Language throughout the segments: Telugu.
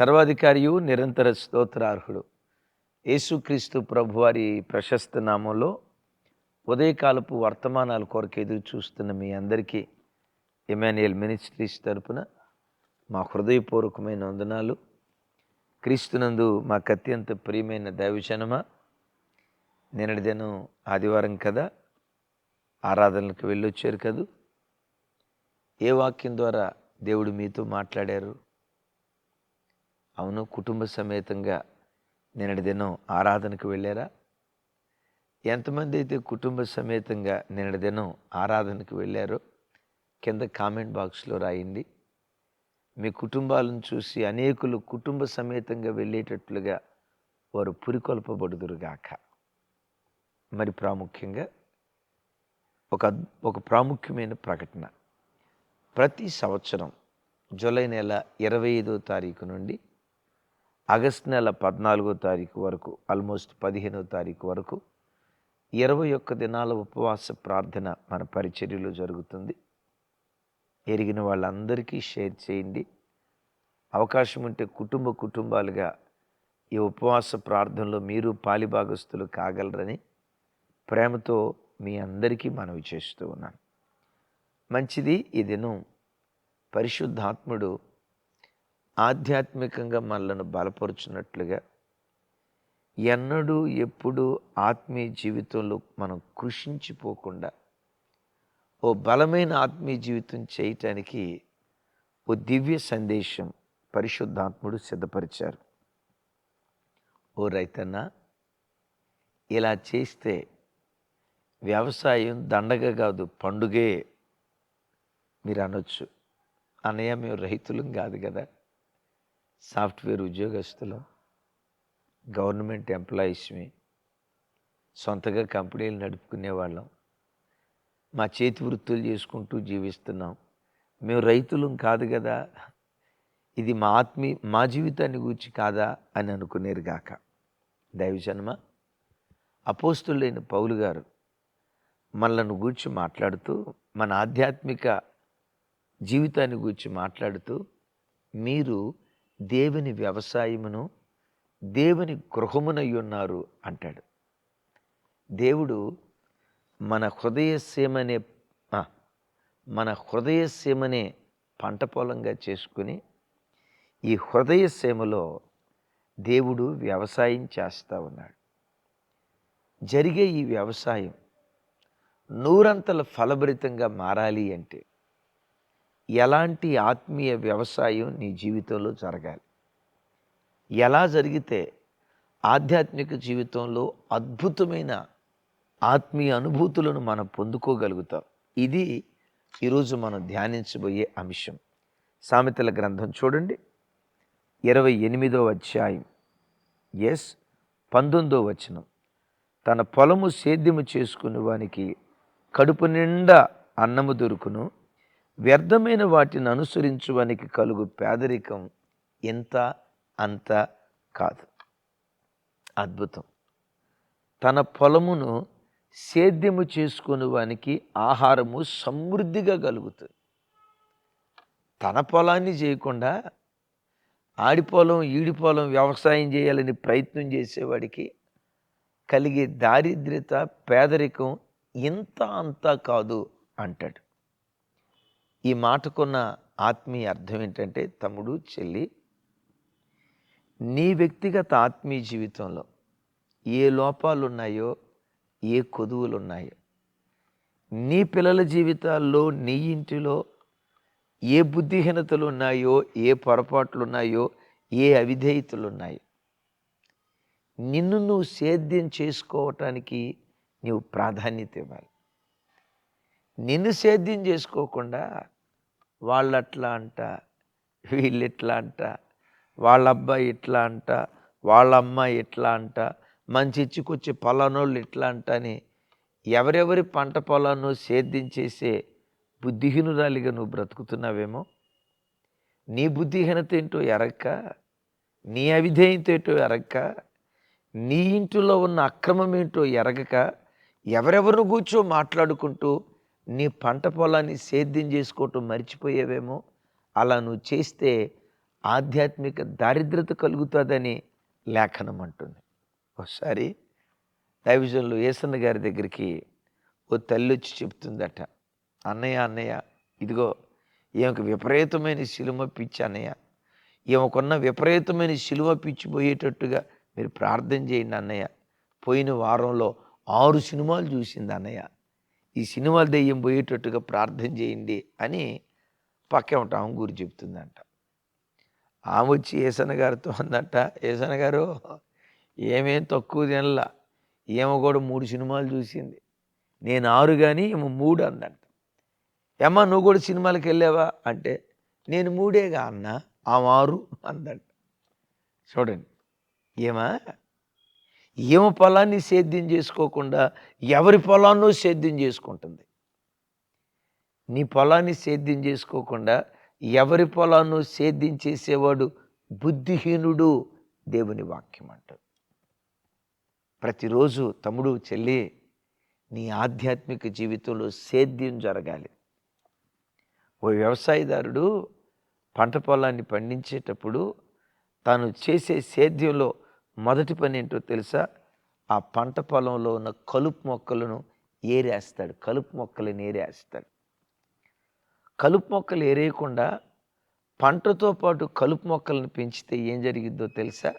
సర్వాధికారియు నిరంతర స్తోత్రార్హుడు. యేసుక్రీస్తు ప్రభువారి ప్రశస్త నామంలో ఉదయకాలపు వర్తమానాల కొరకు ఎదురు చూస్తున్న మీ అందరికీ ఎమాన్యుయల్ మినిస్ట్రీస్ తరపున మా హృదయపూర్వకమైన వందనాలు. క్రీస్తునందు మాకు అత్యంత ప్రియమైన దైవజనమా నిన్నటి దినం ఆదివారం కదా ఆరాధనలకు వెళ్ళొచ్చారు కదూ. ఏ వాక్యం ద్వారా దేవుడు మీతో మాట్లాడారు? అవును కుటుంబ సమేతంగా నిన్నటి దినం ఆరాధనకు వెళ్ళారా? ఎంతమంది అయితే కుటుంబ సమేతంగా నిన్నటి దినం ఆరాధనకు వెళ్ళారో కింద కామెంట్ బాక్స్లో రాయండి. మీ కుటుంబాలను చూసి అనేకులు కుటుంబ సమేతంగా వెళ్ళేటట్లుగా వారు పురికొల్పబడుదురుగాక. మరి ప్రాముఖ్యంగా ఒక ఒక ప్రాముఖ్యమైన ప్రకటన. ప్రతి సంవత్సరం జూలై నెల ఇరవై ఐదో తారీఖు నుండి ఆగస్ట్ నెల పద్నాలుగో తారీఖు వరకు ఆల్మోస్ట్ పదిహేనో తారీఖు వరకు ఇరవై ఒక్క దినాల ఉపవాస ప్రార్థన మన పరిచర్యలో జరుగుతుంది. ఎరిగిన వాళ్ళందరికీ షేర్ చేయండి. అవకాశం ఉంటే కుటుంబ కుటుంబాలుగా ఈ ఉపవాస ప్రార్థనలో మీరు పాలిభాగస్తులు కాగలరని ప్రేమతో మీ అందరికీ మనవి చేస్తూ ఉన్నాను. మంచిది ఈ దినం. పరిశుద్ధాత్ముడు ఆధ్యాత్మికంగా మనలను బలపరుచున్నట్లుగా ఎన్నడూ ఎప్పుడూ ఆత్మీయ జీవితంలో మనం కృషించిపోకుండా ఓ బలమైన ఆత్మీయ జీవితం చేయటానికి ఓ దివ్య సందేశం పరిశుద్ధాత్ముడు సిద్ధపరిచారు. ఓ రైతన్న ఇలా చేస్తే వ్యవసాయం దండగ కాదు పండుగే మీరు అనొచ్చు. అన్నయ్య మేము రైతులం కాదు కదా. సాఫ్ట్వేర్ ఉద్యోగస్తులు గవర్నమెంట్ ఎంప్లాయీస్మి సొంతగా కంపెనీలు నడుపుకునే వాళ్ళం. మా చేతి వృత్తులు చేసుకుంటూ జీవిస్తున్నాం. మేము రైతులం కాదు కదా ఇది మా ఆత్మీ మా జీవితాన్ని గూర్చి కాదా అని అనుకునేరు గాక. దైవజన్మ అపోస్తులైన పౌలు గారు మనలను గూర్చి మాట్లాడుతూ మన ఆధ్యాత్మిక జీవితాన్ని గూర్చి మాట్లాడుతూ మీరు దేవుని వ్యవసాయమును దేవుని గృహమునయ్యున్నారు అంటాడు. దేవుడు మన హృదయసీమనే మన హృదయసీమనే పంట పొలంగా చేసుకుని ఈ హృదయసీమలో దేవుడు వ్యవసాయం చేస్తూ ఉన్నాడు. జరిగే ఈ వ్యవసాయం నూరంతల ఫలభరితంగా మారాలి అంటే ఎలాంటి ఆత్మీయ వ్యవసాయం నీ జీవితంలో జరగాలి? ఎలా జరిగితే ఆధ్యాత్మిక జీవితంలో అద్భుతమైన ఆత్మీయ అనుభూతులను మనం పొందుకోగలుగుతాం? ఇది ఈరోజు మనం ధ్యానించబోయే అంశం. సామెతల గ్రంథం చూడండి. ఇరవై ఎనిమిదో అధ్యాయం. ఎస్ పంతొమ్మిదో వచనం. తన పొలము సేద్యము చేసుకుని వానికి కడుపు నిండా అన్నము దొరుకును. వ్యర్థమైన వాటిని అనుసరించువానికి కలుగు పేదరికం ఎంత అంత కాదు. అద్భుతం. తన పొలమును సేద్యము చేసుకుని వానికి ఆహారము సమృద్ధిగా కలుగుతుంది. తన పొలాన్ని చేయకుండా ఆడి పొలం ఈడి పొలం వ్యవసాయం చేయాలని ప్రయత్నం చేసేవాడికి కలిగే దారిద్ర్యత పేదరికం ఇంత అంతా కాదు అంటాడు. ఈ మాటకున్న ఆత్మీయ అర్థం ఏంటంటే తమ్ముడు చెల్లి నీ వ్యక్తిగత ఆత్మీయ జీవితంలో ఏ లోపాలు ఉన్నాయో ఏ కొదువులు ఉన్నాయో నీ పిల్లల జీవితాల్లో నీ ఇంటిలో ఏ బుద్ధిహీనతలు ఉన్నాయో ఏ పొరపాట్లు ఉన్నాయో ఏ అవిధేయతలు ఉన్నాయో నిన్ను నువ్వు సేద్యం చేసుకోవటానికి నీవు ప్రాధాన్యత ఇవ్వాలి. నిన్ను సేద్యం చేసుకోకుండా వాళ్ళట్లా అంట వీళ్ళు ఇట్లా అంట వాళ్ళ అబ్బాయి ఇట్లా అంట వాళ్ళ అమ్మాయి ఇట్లా అంట మంచి ఇచ్చుకొచ్చి పొలానోళ్ళు ఇట్లా అంట అని ఎవరెవరి పంట పొలాన్ని సేద్యం చేసే బుద్ధిహీనురాలిగా నువ్వు బ్రతుకుతున్నావేమో? నీ బుద్ధిహీనత ఏంటో ఎరక్క? నీ అవిధేయత ఏంటో ఎరక్క? నీ ఇంటిలో ఉన్న అక్రమం ఏంటో ఎరగక? ఎవరెవరిని కూర్చో మాట్లాడుకుంటూ నీ పంట పొలాన్ని సేద్యం చేసుకోవటం మర్చిపోయేవేమో? అలా నువ్వు చేస్తే ఆధ్యాత్మిక దారిద్రత కలుగుతుందని లేఖనం అంటుంది. ఒకసారి డైవిజన్లో ఏసన్న గారి దగ్గరికి ఓ తల్లి వచ్చి చెప్తుందట అన్నయ్య అన్నయ్య ఇదిగో ఈమెకు విపరీతమైన శిలుమ పిచ్చి అన్నయ్య ఈమెకున్న విపరీతమైన శిలువ పిచ్చి పోయేటట్టుగా మీరు ప్రార్థన చేయండి అన్నయ్య. పోయిన వారంలో ఆరు సినిమాలు చూసింది అన్నయ్య. ఈ సినిమాలు దెయ్యం పోయేటట్టుగా ప్రార్థన చేయండి అని పక్క ఉంటాం. గురి చెప్తుందంట ఆమె వచ్చి ఏసన్న గారితో అందంట ఏసన్న గారు ఏమేం తక్కువ తినలా? ఏమో కూడా మూడు సినిమాలు చూసింది. నేను ఆరు కానీ ఏమో మూడు అందంట. ఏమ్మా నువ్వు కూడా సినిమాలకు వెళ్ళావా? అంటే నేను మూడేగా అన్న. ఆమె ఆరు అందంట. చూడండి. ఏమా? ఏమ పొలాన్ని సేద్యం చేసుకోకుండా ఎవరి పొలాన్నో సేద్యం చేసుకుంటుంది. నీ పొలాన్ని సేద్యం చేసుకోకుండా ఎవరి పొలాన్ని సేద్యం చేసేవాడు బుద్ధిహీనుడు దేవుని వాక్యం అంటారు ప్రతిరోజు తమ్ముడు చెల్లి నీ ఆధ్యాత్మిక జీవితంలో సేద్యం జరగాలి. ఓ వ్యవసాయదారుడు పంట పొలాన్ని పండించేటప్పుడు తాను చేసే సేద్యంలో మొదటి పని ఏంటో తెలుసా? ఆ పంట పొలంలో ఉన్న కలుపు మొక్కలను ఏరేస్తాడు. కలుపు మొక్కలను ఏరేస్తాడు. కలుపు మొక్కలు ఏరేయకుండా పంటతో పాటు కలుపు మొక్కలను పెంచితే ఏం జరిగిద్దో తెలుసా?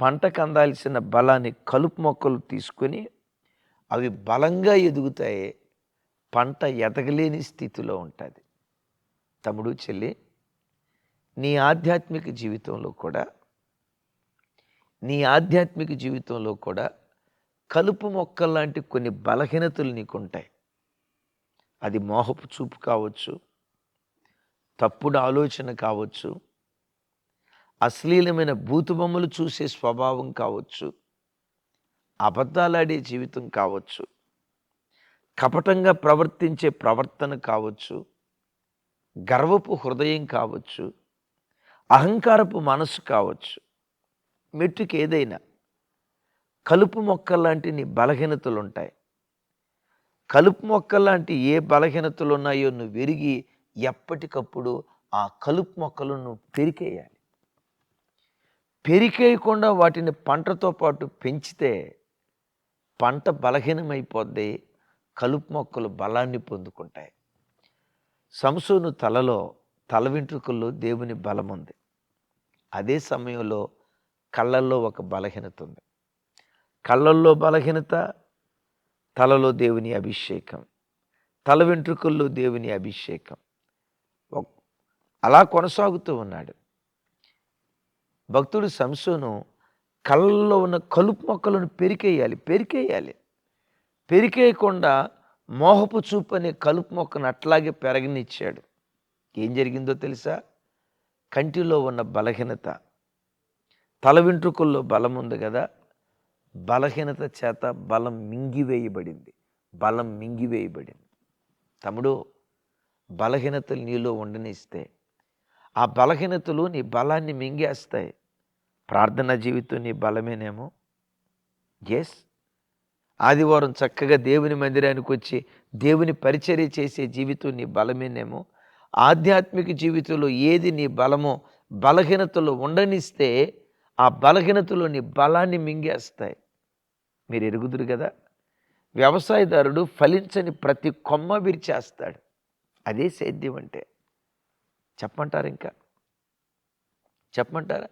పంటకు అందాల్సిన బలాన్ని కలుపు మొక్కలు తీసుకొని అవి బలంగా ఎదుగుతాయి పంట ఎదగలేని స్థితిలో ఉంటుంది. తమ్ముడు చెల్లి నీ ఆధ్యాత్మిక జీవితంలో కూడా నీ ఆధ్యాత్మిక జీవితంలో కూడా కలుపు మొక్కల్లాంటి కొన్ని బలహీనతలు నీకుంటాయి. అది మోహపు చూపు కావచ్చు తప్పుడు ఆలోచన కావచ్చు అశ్లీలమైన బూతుబొమ్మలు చూసే స్వభావం కావచ్చు అబద్ధాలాడే జీవితం కావచ్చు కపటంగా ప్రవర్తించే ప్రవర్తన కావచ్చు గర్వపు హృదయం కావచ్చు అహంకారపు మనసు కావచ్చు. మెట్టుకు ఏదైనా కలుపు మొక్క లాంటి నీ బలహీనతలు ఉంటాయి కలుపు మొక్క లాంటి ఏ బలహీనతలు ఉన్నాయో నువ్వు విరిగి ఎప్పటికప్పుడు ఆ కలుపు మొక్కలు నువ్వు పెరికేయాలి. పెరికేయకుండా వాటిని పంటతో పాటు పెంచితే పంట బలహీనమైపోద్ది కలుపు మొక్కలు బలాన్ని పొందుకుంటాయి. సంసోను తలలో తల వెంట్రుకల్లో దేవుని బలం ఉంది అదే సమయంలో కళ్ళల్లో ఒక బలహీనత ఉంది. కళ్ళల్లో బలహీనత తలలో దేవుని అభిషేకం తల వెంట్రుకల్లో దేవుని అభిషేకం. అలా కొనసాగుతూ ఉన్నాడు. భక్తుడు సంసోను కళ్ళల్లో ఉన్న కలుపు మొక్కలను పెరికేయాలి పెరికేయాలి. పెరికేయకుండా మోహపు చూపు అనే కలుపు మొక్కను అట్లాగే పెరగనిచ్చాడు. ఏం జరిగిందో తెలుసా? కంటిలో ఉన్న బలహీనత. తల వెంట్రుకల్లో బలం ఉంది కదా బలహీనత చేత బలం మింగివేయబడింది బలం మింగివేయబడింది. తమ్ముడు బలహీనతలు నీలో ఉండనిస్తే ఆ బలహీనతలు నీ బలాన్ని మింగేస్తాయి. ప్రార్థనా జీవితం నీ బలమేనేమో? ఎస్ ఆదివారం చక్కగా దేవుని మందిరానికి వచ్చి దేవుని పరిచర్య చేసే జీవితం నీ బలమేనేమో? ఆధ్యాత్మిక జీవితంలో ఏది నీ బలమో బలహీనతలు ఉండనిస్తే ఆ బలహీనతలోని బలాన్ని మింగేస్తాయి. మీరు ఎరుగుదురు కదా? వ్యవసాయదారుడు ఫలించని ప్రతి కొమ్మ విరిచేస్తాడు. అదే సేద్యం అంటే. చెప్పమంటారు ఇంకా? చెప్పమంటారా?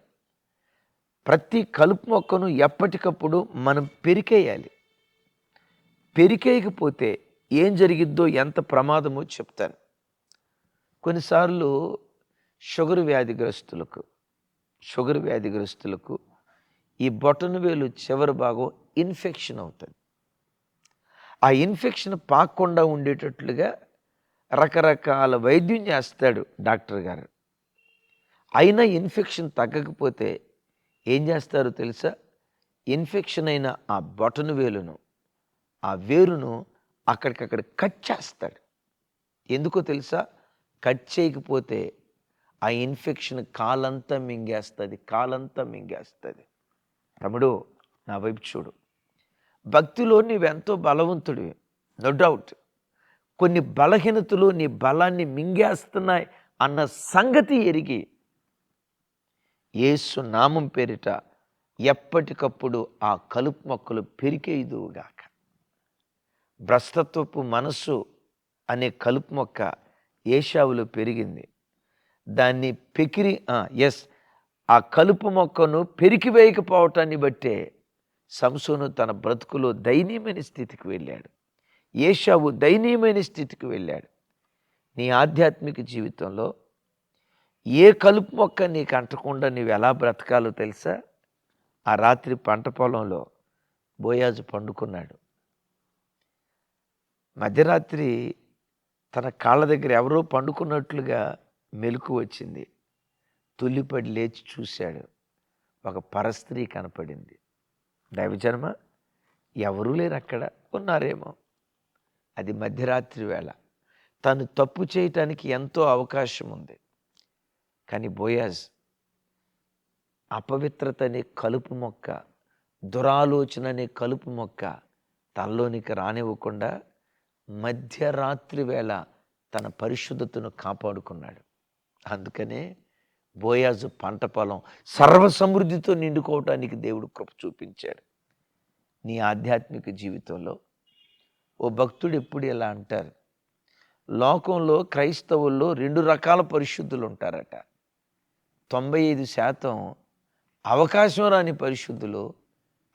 ప్రతి కలుపు మొక్కను ఎప్పటికప్పుడు మనం పెరికేయాలి. పెరికేయకపోతే ఏం జరిగిద్దో ఎంత ప్రమాదమో చెప్తాను. కొన్నిసార్లు షుగర్ వ్యాధిగ్రస్తులకు షుగర్ వ్యాధిగ్రస్తులకు ఈ బొటన వేలు చివరి భాగం ఇన్ఫెక్షన్ అవుతుంది. ఆ ఇన్ఫెక్షన్ పాకుండా ఉండేటట్లుగా రకరకాల వైద్యం చేస్తాడు డాక్టర్ గారు. అయినా ఇన్ఫెక్షన్ తగ్గకపోతే ఏం చేస్తారో తెలుసా? ఇన్ఫెక్షన్ అయిన ఆ బొటన వేలును ఆ వేరును అక్కడికక్కడ కట్ చేస్తాడు. ఎందుకో తెలుసా? కట్ చేయకపోతే ఆ ఇన్ఫెక్షన్ కాలంతా మింగేస్తుంది కాలంతా మింగేస్తుంది. తమ్ముడు నా వైపు చూడు. భక్తిలో నీవెంతో బలవంతుడివి నో డౌట్ కొన్ని బలహీనతలు నీ బలాన్ని మింగేస్తున్నాయి అన్న సంగతి ఎరిగి ఏసు నామం పేరిట ఎప్పటికప్పుడు ఆ కలుపు మొక్కలు పెరికేయుదువుగాక భ్రష్టత్వపు మనస్సు అనే కలుపు మొక్క ఏషావులో పెరిగింది. దాన్ని పెకిరి ఎస్ ఆ కలుపు మొక్కను పెరికివేయకపోవటాన్ని బట్టే సంసోను తన బ్రతుకులో దయనీయమైన స్థితికి వెళ్ళాడు. ఏషావు దయనీయమైన స్థితికి వెళ్ళాడు. నీ ఆధ్యాత్మిక జీవితంలో ఏ కలుపు మొక్క నీకు అంటకుండా నీవు ఎలా బ్రతకాలో తెలుసా? ఆ రాత్రి పంట పొలంలో బోయాజు పండుకున్నాడు. మధ్యరాత్రి తన కాళ్ళ దగ్గర ఎవరో పండుకున్నట్లుగా మెలకు వచ్చింది. తుల్లిపడి లేచి చూశాడు. ఒక పరస్త్రీ కనపడింది. దైవజన్మ ఎవరూ లేరు అక్కడ ఉన్నారేమో. అది మధ్యరాత్రి వేళ. తను తప్పు చేయటానికి ఎంతో అవకాశం ఉంది. కానీ బోయాజ్ అపవిత్రత అనే కలుపు మొక్క దురాలోచన అనే కలుపు మొక్క తనలోనికి రానివ్వకుండా మధ్యరాత్రి వేళ తన పరిశుద్ధతను కాపాడుకున్నాడు. అందుకనే బోయాజు పంట పొలం సర్వసమృద్ధితో నిండుకోవటానికి దేవుడు కృప చూపించాడు. నీ ఆధ్యాత్మిక జీవితంలో ఓ భక్తుడు ఎప్పుడు ఇలా అంటారు లోకంలో క్రైస్తవుల్లో రెండు రకాల పరిశుద్ధులు ఉంటారట. తొంభై ఐదు శాతం అవకాశం రాని పరిశుద్ధులు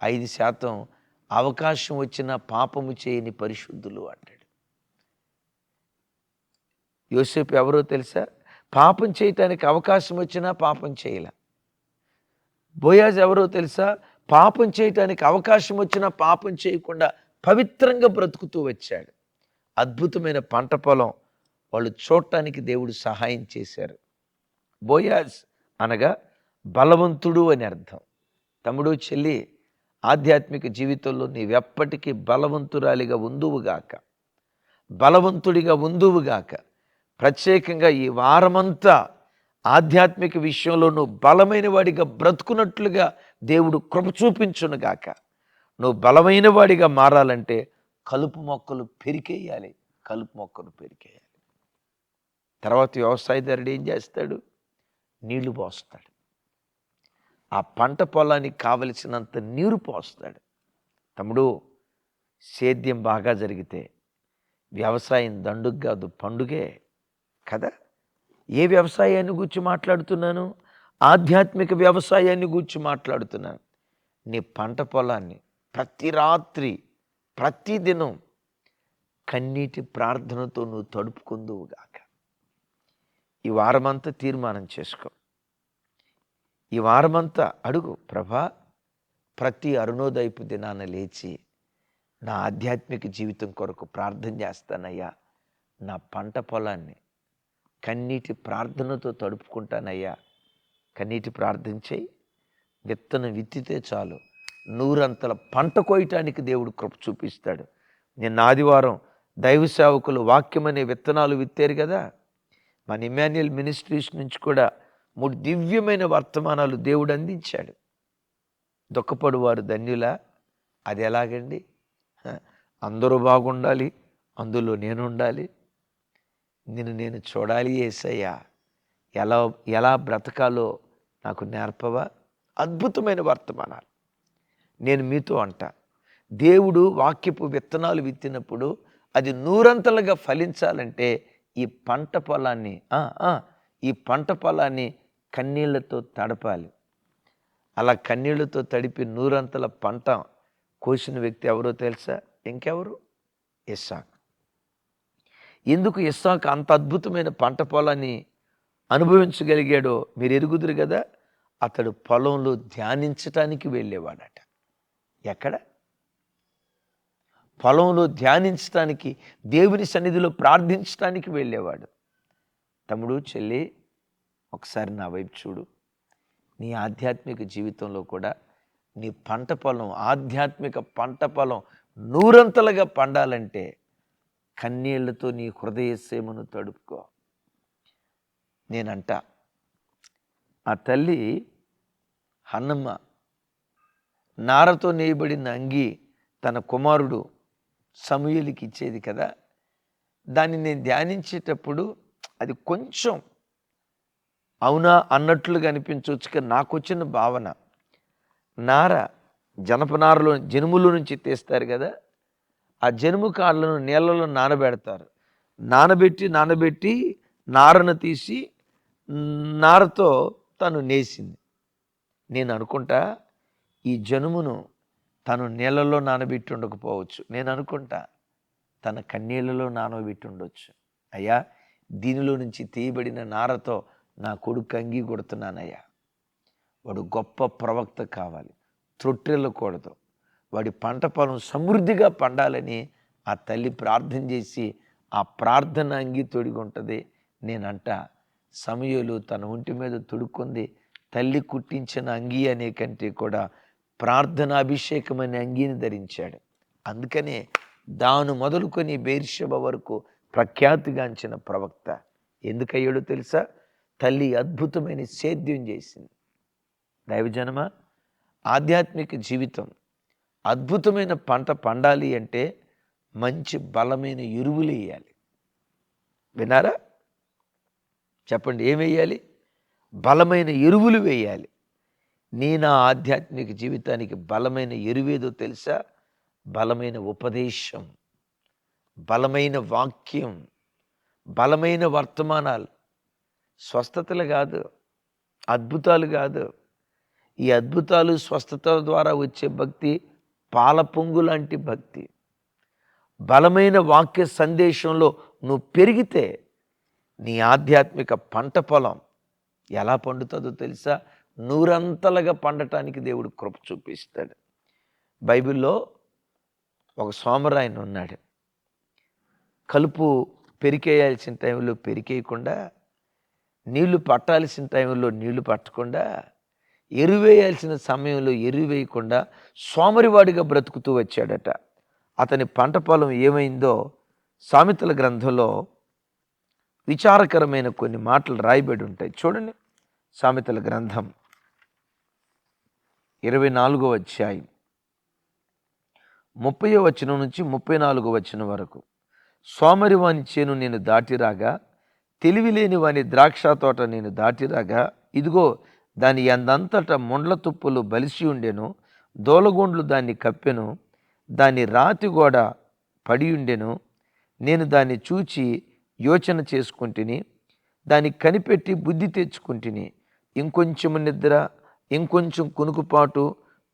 ఐదు శాతం అవకాశం వచ్చిన పాపము చేయని పరిశుద్ధులు అంటాడు. యోసేపు ఎవరో తెలుసా? పాపం చేయటానికి అవకాశం వచ్చినా పాపం చేయలే. బోయాజ్ ఎవరో తెలుసా? పాపం చేయటానికి అవకాశం వచ్చినా పాపం చేయకుండా పవిత్రంగా బ్రతుకుతూ వచ్చాడు. అద్భుతమైన పంట పొలం వాళ్ళు చూడటానికి దేవుడు సహాయం చేశారు. బోయాజ్ అనగా బలవంతుడు అని అర్థం. తమ్ముడు చెల్లి ఆధ్యాత్మిక జీవితంలో నీవెప్పటికీ బలవంతురాలిగా ఉందువుగాక. బలవంతుడిగా ఉందువుగాక. ప్రత్యేకంగా ఈ వారమంతా ఆధ్యాత్మిక విషయంలో నువ్వు బలమైన వాడిగా బ్రతుకున్నట్లుగా దేవుడు కృప చూపించునుగాక. నువ్వు బలమైన వాడిగా మారాలంటే కలుపు మొక్కలు పెరికేయాలి కలుపు మొక్కలు పెరికేయాలి తర్వాత వ్యవసాయదారుడు ఏం చేస్తాడు? నీళ్ళు పోస్తాడు. ఆ పంట పొలానికి కావలసినంత నీరు పోస్తాడు. తమ్ముడు సేద్యం బాగా జరిగితే వ్యవసాయం దండుగ్గా పండుగే. కదా? ఏ వ్యవసాయాన్ని గురించి మాట్లాడుతున్నాను? ఆధ్యాత్మిక వ్యవసాయాన్ని గురించి మాట్లాడుతున్నాను. నీ పంట పొలాన్ని ప్రతి రాత్రి ప్రతిదినం కన్నీటి ప్రార్థనతో నువ్వు తడుపుకుందువుగాక ఈ వారమంతా తీర్మానం చేసుకో. ఈ వారమంతా అడుగు ప్రభా ప్రతి అరుణోదయపు దినాన లేచి నా ఆధ్యాత్మిక జీవితం కొరకు ప్రార్థన చేస్తానయ్యా. నా పంట పొలాన్ని కన్నీటి ప్రార్థనతో తడుపుకుంటానయ్యా. కన్నీటి ప్రార్థన చేయి విత్తనం విత్తితే చాలు. నూరంతల పంట కోయటానికి దేవుడు కృప చూపిస్తాడు. నిన్న ఆదివారం దైవ సేవకులు వాక్యమనే విత్తనాలు విత్తారు కదా? మన ఇమాన్యుయల్ మినిస్ట్రీస్ నుంచి కూడా మూడు దివ్యమైన వర్తమానాలు దేవుడు అందించాడు. దుఃఖపడు వారు ధన్యులా? అది ఎలాగండి? అందరూ బాగుండాలి అందులో నేను ఉండాలి నిన్ను నేను చూడాలి ఏసయ్యా. ఎలా ఎలా బ్రతకాలో నాకు నేర్పవా? అద్భుతమైన వర్తమానాలు. నేను మీతో అంట దేవుడు వాక్యపు విత్తనాలు విత్తినప్పుడు అది నూరంతలుగా ఫలించాలంటే ఈ పంట పొలాన్ని ఈ పంట పొలాన్ని కన్నీళ్ళతో తడపాలి. అలా కన్నీళ్ళతో తడిపి నూరంతల పంట కోసిన వ్యక్తి ఎవరో తెలుసా? ఇంకెవరు? ఇస్సాక్. ఎందుకు ఇస్సాకు అంత అద్భుతమైన పంట పొలాన్ని అనుభవించగలిగాడో మీరు ఎరుగుదురు కదా? అతడు పొలంలో ధ్యానించటానికి వెళ్ళేవాడట. ఎక్కడ? పొలంలో ధ్యానించటానికి దేవుని సన్నిధిలో ప్రార్థించటానికి వెళ్ళేవాడు. తమ్ముడు చెల్లి ఒకసారి నా వైపు చూడు. నీ ఆధ్యాత్మిక జీవితంలో కూడా నీ పంట పొలం ఆధ్యాత్మిక పంట పొలం నూరంతలుగా పండాలంటే కన్నీళ్ళతో నీ హృదయ సేమను తడుపుకో. నేనంట. ఆ తల్లి హన్నమ్మ నారతో నేయబడిన అంగి తన కుమారుడు సమూయలికి ఇచ్చేది కదా. దాన్ని నేను ధ్యానించేటప్పుడు అది కొంచెం అవునా అన్నట్లుగా అనిపించవచ్చు కానీ నాకు వచ్చిన భావన. నార జనపనారలో జనుముల నుంచి తీస్తారు కదా. ఆ జనుము కాళ్ళను నీళ్ళలో నానబెడతారు. నానబెట్టి నానబెట్టి నారను తీసి నారతో తను నేసింది. నేను అనుకుంటా ఈ జనుమును తను నీళ్ళలో నానబెట్టి ఉండకపోవచ్చు. నేను అనుకుంటా తన కన్నీళ్ళలో నానబెట్టి ఉండొచ్చు. అయ్యా దీనిలో నుంచి తీయబడిన నారతో నా కొడుకు అంగీ కొడుతున్నానయ్యా వాడు గొప్ప ప్రవక్త కావాలి. త్రొట్టెళ్ళకూడదు. వాడి పంట పొలం సమృద్ధిగా పండాలని ఆ తల్లి ప్రార్థన చేసి ఆ ప్రార్థన అంగి తొడిగుంటుంది నేనంట సమయంలో తన ఒంటి మీద తొడుక్కుంది తల్లి కుట్టించిన అంగి అనే కంటే కూడా ప్రార్థన అభిషేకం అనే అంగీని ధరించాడు. అందుకనే దాను మొదలుకొని బేర్షభ వరకు ప్రఖ్యాతిగాంచిన ప్రవక్త. ఎందుకయ్యాడో తెలుసా? తల్లి అద్భుతమైన సేద్యం చేసింది. దైవజనమ? ఆధ్యాత్మిక జీవితం. అద్భుతమైన పంట పండాలి అంటే మంచి బలమైన ఎరువులు వేయాలి. వినారా చెప్పండి ఏం వేయాలి? బలమైన ఎరువులు వేయాలి. నీ నా ఆధ్యాత్మిక జీవితానికి బలమైన ఎరువేదో తెలుసా? బలమైన ఉపదేశం బలమైన వాక్యం బలమైన వర్తమానాలు. స్వస్థతలు కాదు అద్భుతాలు కాదు. ఈ అద్భుతాలు స్వస్థత ద్వారా వచ్చే భక్తి పాల పొంగు లాంటి భక్తి. బలమైన వాక్య సందేశంలో నువ్వు పెరిగితే నీ ఆధ్యాత్మిక పంట పొలం ఎలా పండుతుందో తెలుసా? నూరంతలుగా పండటానికి దేవుడు కృప చూపిస్తాడు. బైబిల్లో ఒక సోమరాయన ఉన్నాడు. కలుపు పెరికేయాల్సిన టైంలో పెరికేయకుండా నీళ్ళు పట్టాల్సిన టైంలో నీళ్ళు పట్టకుండా ఎరువేయాల్సిన సమయంలో ఎరువేయకుండా సోమరివాడిగా బ్రతుకుతూ వచ్చాడట. అతని పంట పొలం ఏమైందో సామెతల గ్రంథంలో విచారకరమైన కొన్ని మాటలు రాయబడి ఉంటాయి. చూడండి సామెతల గ్రంథం ఇరవై నాలుగో అధ్యాయం ముప్పై వచనం నుంచి ముప్పై నాలుగో వచనం వరకు. సోమరి వాని చేను నేను దాటిరాగా తెలివిలేని వాని ద్రాక్ష తోట నేను దాటిరాగా ఇదిగో దాని ఎందంతట ముండ్ల తుప్పులు బలిసి ఉండెను దోలగొండ్లు దాన్ని కప్పెను దాని రాతి గోడ పడి ఉండెను. నేను దాన్ని చూచి యోచన చేసుకుంటుని దాన్ని కనిపెట్టి బుద్ధి తెచ్చుకుంటుని. ఇంకొంచెం నిద్ర ఇంకొంచెం కునుకుపాటు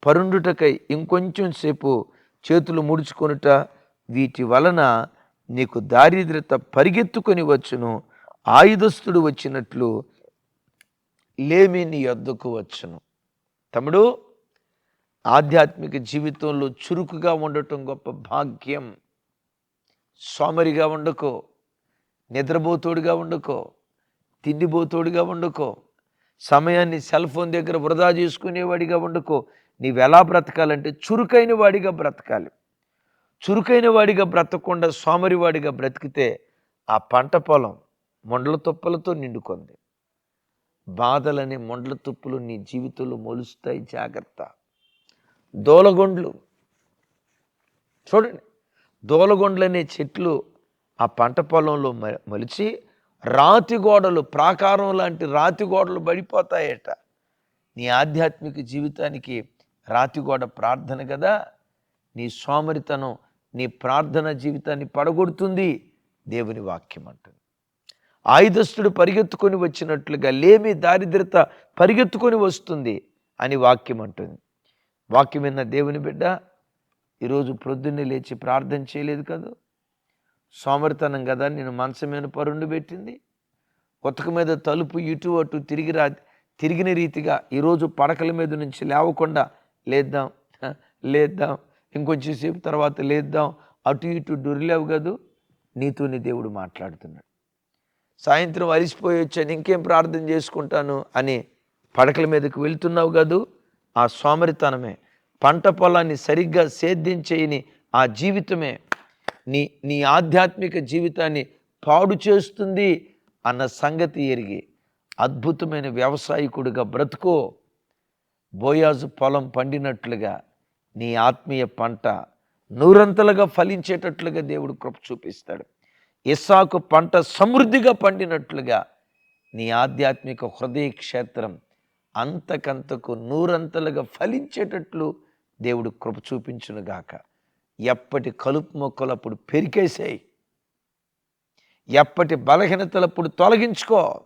పరుండుటకై ఇంకొంచెం సేపు చేతులు ముడుచుకొనుట వీటి వలన నీకు దారిద్రత పరిగెత్తుకొని వచ్చును ఆయుధస్తుడు వచ్చినట్లు లేమి నీ వద్దకు వచ్చును. తమ్ముడు ఆధ్యాత్మిక జీవితంలో చురుకుగా ఉండటం గొప్ప భాగ్యం. సోమరిగా ఉండకో నిద్రపోతోడుగా ఉండకో తిండిపోతోడుగా ఉండకో సమయాన్ని సెల్ ఫోన్ దగ్గర వృధా చేసుకునేవాడిగా ఉండకో నీవెలా బ్రతకాలంటే చురుకైన వాడిగా బ్రతకాలి. చురుకైన వాడిగా బ్రతకకుండా సోమరివాడిగా బ్రతికితే ఆ పంట పొలం మొండల తుప్పలతో నిండుకుంది. బాధలనే మొండ్ల తుప్పులు నీ జీవితంలో మొలుస్తాయి జాగ్రత్త. దోలగొండ్లు. చూడండి దోలగొండ్లనే చెట్లు ఆ పంట పొలంలో మ- మొలిచి రాతి గోడలు ప్రాకారం లాంటి రాతి గోడలు పడిపోతాయట నీ ఆధ్యాత్మిక జీవితానికి రాతి గోడ ప్రార్థన కదా? నీ సోమరితనం నీ ప్రార్థన జీవితాన్ని పడగొడుతుంది. దేవుని వాక్యం అంటుంది ఆయుధస్తుడు పరిగెత్తుకొని వచ్చినట్లుగా లేమి దారిద్రత పరిగెత్తుకొని వస్తుంది అని వాక్యం అంటుంది. వాక్యం విన్న దేవుని బిడ్డ ఈరోజు ప్రొద్దున్నే లేచి ప్రార్థన చేయలేదు కదా? సోమరితనం కదా నేను మంచం మీద పరుండు పెట్టింది. ఉతక మీద తలుపు ఇటు అటు తిరిగి రా తిరిగిన రీతిగా ఈరోజు పడకల మీద నుంచి లేవకుండా లేద్దాం లేద్దాం ఇంకొంచెంసేపు తర్వాత లేద్దాం అటు ఇటు డొరిలేవు కదూ? నీతో నీ దేవుడు మాట్లాడుతున్నాడు. సాయంత్రం అలిసిపోయి వచ్చాను ఇంకేం ప్రార్థన చేసుకుంటాను అని పడకల మీదకు వెళ్తున్నావు కదూ? ఆ సోమరితనమే. పంట పొలాన్ని సరిగ్గా సేద్యం చేయని ఆ జీవితమే. నీ నీ ఆధ్యాత్మిక జీవితాన్ని పాడు చేస్తుంది అన్న సంగతి ఎరిగి. అద్భుతమైన వ్యవసాయకుడిగా బ్రతుకో. బోయాజు పొలం పండినట్లుగా నీ ఆత్మీయ పంట నూరంతలుగా ఫలించేటట్లుగా దేవుడు కృప చూపిస్తాడు. ఇస్సాకు పంట సమృద్ధిగా పండినట్లుగా నీ ఆధ్యాత్మిక హృదయ క్షేత్రం అంతకంతకు నూరంతలుగా ఫలించేటట్లు దేవుడు కృప చూపించునుగాక. ఎప్పటి కలుపు మొక్కలు అప్పుడు పెరికేసాయి ఎప్పటి బలహీనతలప్పుడు తొలగించుకో.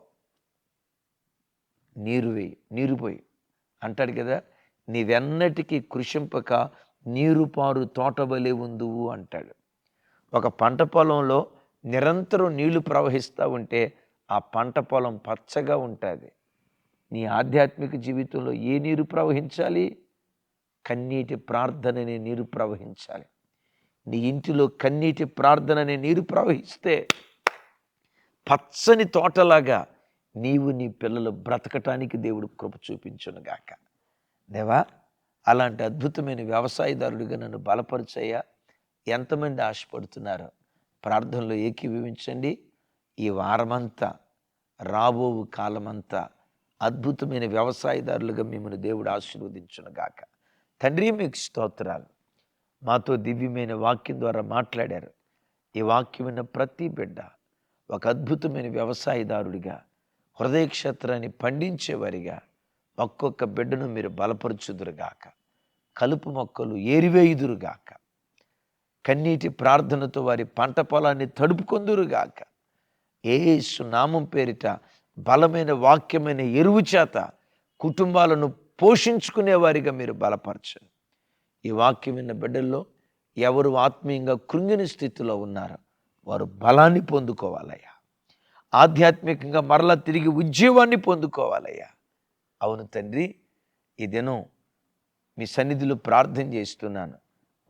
నీరు వేయి నీరు పోయి. అంటాడు కదా నీవెన్నటికీ కృషింపక నీరు పారు తోటబలే ఉందువు అంటాడు. ఒక పంట పొలంలో నిరంతరం నీళ్ళు ప్రవహిస్తూ ఉంటే ఆ పంట పొలం పచ్చగా ఉంటుంది. నీ ఆధ్యాత్మిక జీవితంలో ఏ నీరు ప్రవహించాలి? కన్నీటి ప్రార్థన అనే నీరు ప్రవహించాలి. నీ ఇంటిలో కన్నీటి ప్రార్థన అనే నీరు ప్రవహిస్తే పచ్చని తోటలాగా నీవు నీ పిల్లలు బ్రతకటానికి దేవుడు కృప చూపించునుగాక దేవా అలాంటి అద్భుతమైన వ్యవసాయదారుడిగా నన్ను బలపరిచయ్యా ఎంతమంది ఆశపడుతున్నారో? ప్రార్థనలో ఏకీభవించండి. ఈ వారమంతా రాబోవు కాలమంతా అద్భుతమైన వ్యవసాయదారులుగా మిమ్మల్ని దేవుడు ఆశీర్వదించునుగాక. తండ్రి మీకు స్తోత్రాలు. మాతో దివ్యమైన వాక్యం ద్వారా మాట్లాడారు. ఈ వాక్యమైన ప్రతి బిడ్డ ఒక అద్భుతమైన వ్యవసాయదారుడిగా హృదయ క్షేత్రాన్ని పండించేవారిగా ఒక్కొక్క బిడ్డను మీరు బలపరుచుదురుగాక. కలుపు మొక్కలు ఏరివేయుదురుగాక. కన్నీటి ప్రార్థనతో వారి పంట పొలాన్ని తడుపుకొందురుగాక. ఏసు నామం పేరిట బలమైన వాక్యమైన ఎరువు చేత కుటుంబాలను పోషించుకునేవారిగా మీరు బలపరచండి. ఈ వాక్యం విన్న బిడ్డల్లో ఎవరు ఆత్మీయంగా కృంగిన స్థితిలో ఉన్నారో వారు బలాన్ని పొందుకోవాలయ్యా. ఆధ్యాత్మికంగా మరలా తిరిగి ఉద్యోగాన్ని పొందుకోవాలయ్యా. అవును తండ్రి ఈ దినం మీ సన్నిధిలో ప్రార్థన చేస్తున్నాను.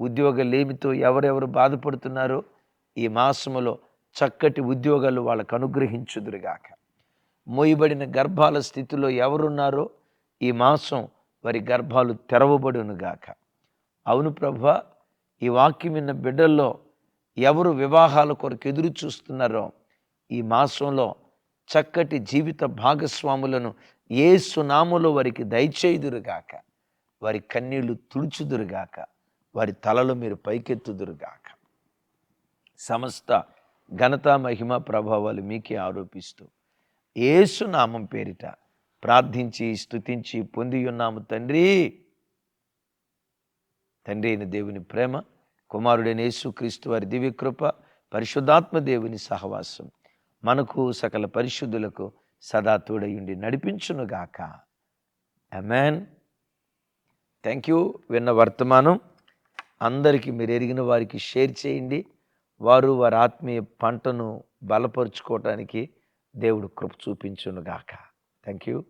ఉద్యోగ లేమితో ఎవరెవరు బాధపడుతున్నారో ఈ మాసములో చక్కటి ఉద్యోగాలు వాళ్ళకు అనుగ్రహించుదురుగాక. మోయబడిన గర్భాల స్థితిలో ఎవరున్నారో ఈ మాసం వారి గర్భాలు తెరవబడునుగాక. అవును ప్రభా ఈ వాక్యం విన్న బిడ్డల్లో ఎవరు వివాహాల కొరకు ఎదురు చూస్తున్నారో ఈ మాసంలో చక్కటి జీవిత భాగస్వాములను ఏ సునాములో వారికి దయచేయుదురుగాక. వారి కన్నీళ్ళు తుడుచుదురుగాక. వారి తలలు మీరు పైకెత్తుదురుగాక సమస్త ఘనత మహిమ ప్రభావాలు మీకే ఆరోపిస్తూ ఏసు నామం పేరిట ప్రార్థించి స్తుతించి పొంది ఉన్నాము తండ్రి. తండ్రి అయిన దేవుని ప్రేమ కుమారుడైన యేసుక్రీస్తు వారి దివ్యకృప పరిశుద్ధాత్మ దేవుని సహవాసం మనకు సకల పరిశుద్ధులకు సదా తోడయుండి నడిపించునుగాక. అమెన్ థ్యాంక్ యూ విన్న వర్తమానం అందరికీ మీరు ఎరిగిన వారికి షేర్ చేయండి. వారు వారి ఆత్మీయ పంటను బలపరుచుకోవటానికి దేవుడు కృప చూపించునుగాక. Thank you